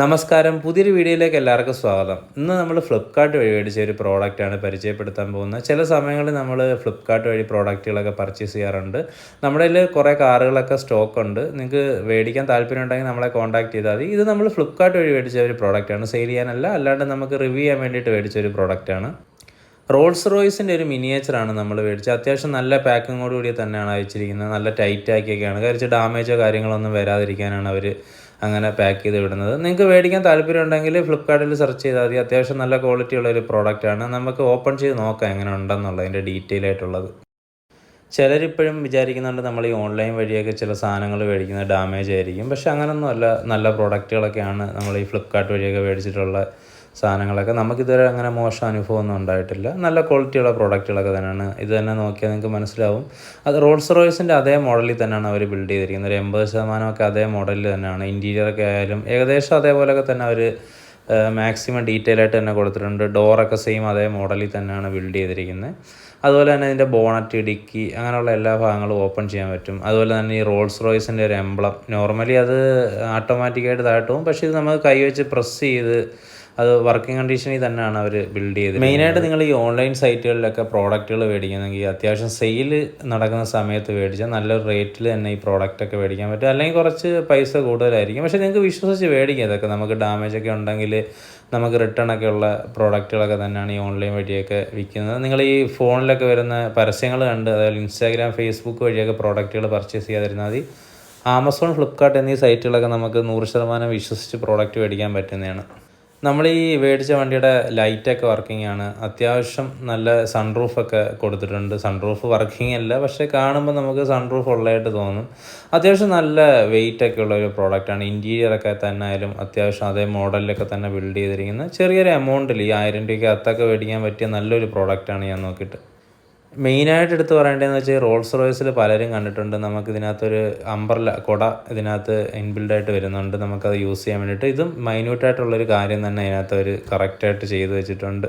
നമസ്കാരം. പുതിയൊരു വീഡിയോയിലേക്ക് എല്ലാവർക്കും സ്വാഗതം. ഇന്ന് നമ്മൾ ഫ്ലിപ്കാർട്ട് വഴി മേടിച്ച ഒരു പ്രോഡക്റ്റാണ് പരിചയപ്പെടുത്താൻ പോകുന്നത്. ചില സമയങ്ങളിൽ നമ്മൾ ഫ്ലിപ്കാർട്ട് വഴി പ്രോഡക്റ്റുകളൊക്കെ പർച്ചേസ് ചെയ്യാറുണ്ട്. നമ്മുടെ കയ്യിൽ കുറേ കാറുകളൊക്കെ സ്റ്റോക്ക് ഉണ്ട്. നിങ്ങൾക്ക് മേടിക്കാൻ താല്പര്യം ഉണ്ടെങ്കിൽ നമ്മളെ കോൺടാക്ട് ചെയ്താൽ മതി. ഇത് നമ്മൾ ഫ്ലിപ്കാർട്ട് വഴി മേടിച്ച ഒരു പ്രോഡക്റ്റാണ് സെയിൽ ചെയ്യാനല്ല അല്ലാണ്ട് നമുക്ക് റിവ്യൂ ചെയ്യാൻ വേണ്ടിയിട്ട് മേടിച്ച ഒരു പ്രോഡക്റ്റാണ് റോൾസ് റോയ്സിന്റെ ഒരു മിനിയേച്ചറാണ് നമ്മൾ മേടിച്ചത്. അത്യാവശ്യം നല്ല പാക്കിങ്ങോട് കൂടി തന്നെയാണ് അയച്ചിരിക്കുന്നത്. നല്ല ടൈറ്റ് ആക്കിയൊക്കെയാണ്. കഴിച്ച് ഡാമേജോ കാര്യങ്ങളൊന്നും വരാതിരിക്കാനാണ് അവർ അങ്ങനെ പാക്ക് ചെയ്ത് വിടുന്നത്. നിങ്ങൾക്ക് മേടിക്കാൻ താല്പര്യം ഉണ്ടെങ്കിൽ ഫ്ലിപ്കാർട്ടിൽ സെർച്ച് ചെയ്താൽ മതി. അത്യാവശ്യം നല്ല ക്വാളിറ്റി ഉള്ള ഒരു പ്രോഡക്റ്റാണ് നമുക്ക് ഓപ്പൺ ചെയ്ത് നോക്കാം എങ്ങനെ ഉണ്ടെന്നുള്ള ഉണ്ടെന്നുള്ളതിന്റെ ഡീറ്റെയിൽ ആയിട്ടുള്ളത്. ചിലരിപ്പോഴും വിചാരിക്കുന്നുണ്ട് നമ്മൾ ഈ ഓൺലൈൻ വഴിയൊക്കെ ചില സാധനങ്ങൾ മേടിക്കുന്നത് ഡാമേജ് ആയിരിക്കും. പക്ഷെ അങ്ങനൊന്നുമല്ല. നല്ല പ്രോഡക്റ്റുകളൊക്കെയാണ് നമ്മൾ ഈ ഫ്ലിപ്കാർട്ട് വഴിയൊക്കെ മേടിച്ചിട്ടുള്ള സാധനങ്ങളൊക്കെ. നമുക്കിതുവരെ അങ്ങനെ മോശം അനുഭവമൊന്നും ഉണ്ടായിട്ടില്ല. നല്ല ക്വാളിറ്റിയുള്ള പ്രോഡക്റ്റുകളൊക്കെ തന്നെയാണ്. ഇത് തന്നെ നോക്കിയാൽ നിങ്ങൾക്ക് മനസ്സിലാവും. അത് റോൾസ് റോയ്സിന്റെ അതേ മോഡലിൽ തന്നെയാണ് അവർ ബിൽഡ് ചെയ്തിരിക്കുന്നത്. ഒരു എൺപത് ശതമാനമൊക്കെ അതേ മോഡലിൽ തന്നെയാണ്. ഇന്റീരിയറൊക്കെ ആയാലും ഏകദേശം അതേപോലെയൊക്കെ തന്നെ അവർ മാക്സിമം ഡീറ്റെയിൽ ആയിട്ട് തന്നെ കൊടുത്തിട്ടുണ്ട്. ഡോറൊക്കെ സെയിം അതേ മോഡലിൽ തന്നെയാണ് ബിൽഡ് ചെയ്തിരിക്കുന്നത്. അതുപോലെ തന്നെ ഇതിന്റെ ബോണറ്റ് ഇടുക്കി അങ്ങനെയുള്ള എല്ലാ ഭാഗങ്ങളും ഓപ്പൺ ചെയ്യാൻ പറ്റും. അതുപോലെ തന്നെ ഈ റോൾസ് റോയ്സിന്റെ ഒരു എംബ്ലം നോർമലി അത് ഓട്ടോമാറ്റിക്കായിട്ട് താഴ്ത്തും. പോകും പക്ഷേ ഇത് നമുക്ക് കൈ വെച്ച് പ്രസ് ചെയ്ത് അത് വർക്കിംഗ് കണ്ടീഷനിൽ തന്നെയാണ് അവർ ബിൽഡ് ചെയ്തത് മെയിനായിട്ട് നിങ്ങൾ ഈ ഓൺലൈൻ സൈറ്റുകളിലൊക്കെ പ്രോഡക്റ്റുകൾ മേടിക്കുന്നെങ്കിൽ അത്യാവശ്യം സെയിൽ നടക്കുന്ന സമയത്ത് മേടിച്ചാൽ നല്ലൊരു റേറ്റിൽ തന്നെ ഈ പ്രോഡക്റ്റൊക്കെ മേടിക്കാൻ പറ്റും. അല്ലെങ്കിൽ കുറച്ച് പൈസ കൂടുതലായിരിക്കും. പക്ഷേ നിങ്ങൾക്ക് വിശ്വസിച്ച് മേടിക്കാം. ഇതൊക്കെ നമുക്ക് ഡാമേജ് ഒക്കെ ഉണ്ടെങ്കിൽ നമുക്ക് റിട്ടേൺ ഒക്കെ ഉള്ള പ്രോഡക്റ്റുകളൊക്കെ തന്നെയാണ് ഈ ഓൺലൈൻ വഴിയൊക്കെ വിൽക്കുന്നത്. നിങ്ങൾ ഈ ഫോണിലൊക്കെ വരുന്ന പരസ്യങ്ങൾ കണ്ട് അതായത് ഇൻസ്റ്റാഗ്രാം ഫേസ്ബുക്ക് വഴിയൊക്കെ പ്രോഡക്റ്റുകൾ പർച്ചേസ് ചെയ്യാതിരുന്നാൽ മതി. ആമസോൺ ഫ്ലിപ്കാർട്ട് എന്നീ സൈറ്റുകളൊക്കെ നമുക്ക് നൂറ് ശതമാനം വിശ്വസിച്ച് പ്രോഡക്റ്റ് മേടിക്കാൻ പറ്റുന്നതാണ്. നമ്മൾ ഈ മേടിച്ച വണ്ടിയുടെ ലൈറ്റൊക്കെ വർക്കിംഗ് ആണ് അത്യാവശ്യം നല്ല സൺറൂഫൊക്കെ കൊടുത്തിട്ടുണ്ട്. സൺറൂഫ് വർക്കിംഗ് അല്ല പക്ഷേ കാണുമ്പോൾ നമുക്ക് സൺറൂഫ് ഉള്ളതായിട്ട് തോന്നും. അത്യാവശ്യം നല്ല വെയിറ്റ് ഒക്കെ ഉള്ള ഒരു പ്രോഡക്റ്റാണ് ഇന്റീരിയറൊക്കെ തന്നെ ആയാലും അത്യാവശ്യം അതേ മോഡലിലൊക്കെ തന്നെ ബിൽഡ് ചെയ്തിരിക്കുന്ന ചെറിയൊരു എമൗണ്ടിൽ ഈ ആയിരം രൂപയ്ക്ക് അത്തൊക്കെ മേടിക്കാൻ പറ്റിയ നല്ലൊരു പ്രോഡക്റ്റാണ് ഞാൻ നോക്കിയിട്ട്. മെയിനായിട്ട് എടുത്ത് പറയേണ്ടതെന്ന് വെച്ചാൽ റോൾസ് റോയ്സിൽ പലരും കണ്ടിട്ടുണ്ട്. നമുക്ക് ഇതിനകത്തൊരു അമ്പർല കുട ഇതിനകത്ത് ഇൻബിൽഡായിട്ട് വരുന്നുണ്ട്. നമുക്കത് യൂസ് ചെയ്യാൻ വേണ്ടിയിട്ട്. ഇതും മൈന്യൂട്ടായിട്ടുള്ളൊരു കാര്യം തന്നെ അതിനകത്ത് അവർ കറക്റ്റായിട്ട് ചെയ്തു വെച്ചിട്ടുണ്ട്.